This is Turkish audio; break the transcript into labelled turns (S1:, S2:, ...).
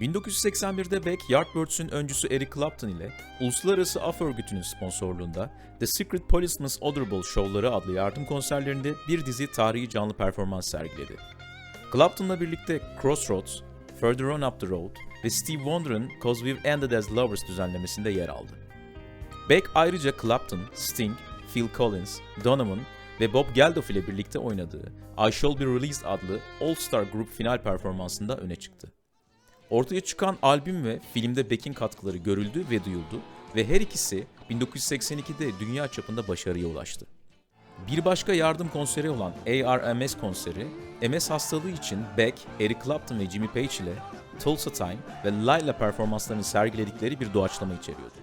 S1: 1981'de Beck, Yardbirds'ün öncüsü Eric Clapton ile Uluslararası Af Örgütü'nün sponsorluğunda The Secret Policeman's Other şovları adlı yardım konserlerinde bir dizi tarihi canlı performans sergiledi. Clapton'la birlikte Crossroads, Further On Up The Road ve Steve Wonder'ın Cause We've Ended As Lovers düzenlemesinde yer aldı. Beck ayrıca Clapton, Sting, Phil Collins, Donovan ve Bob Geldof ile birlikte oynadığı I Shall Be Released adlı All Star Group final performansında öne çıktı. Ortaya çıkan albüm ve filmde Beck'in katkıları görüldü ve duyuldu ve her ikisi 1982'de dünya çapında başarıya ulaştı. Bir başka yardım konseri olan ARMS konseri, MS hastalığı için Beck, Eric Clapton ve Jimmy Page ile Tulsa Time ve Layla performanslarını sergiledikleri bir doğaçlama içeriyordu.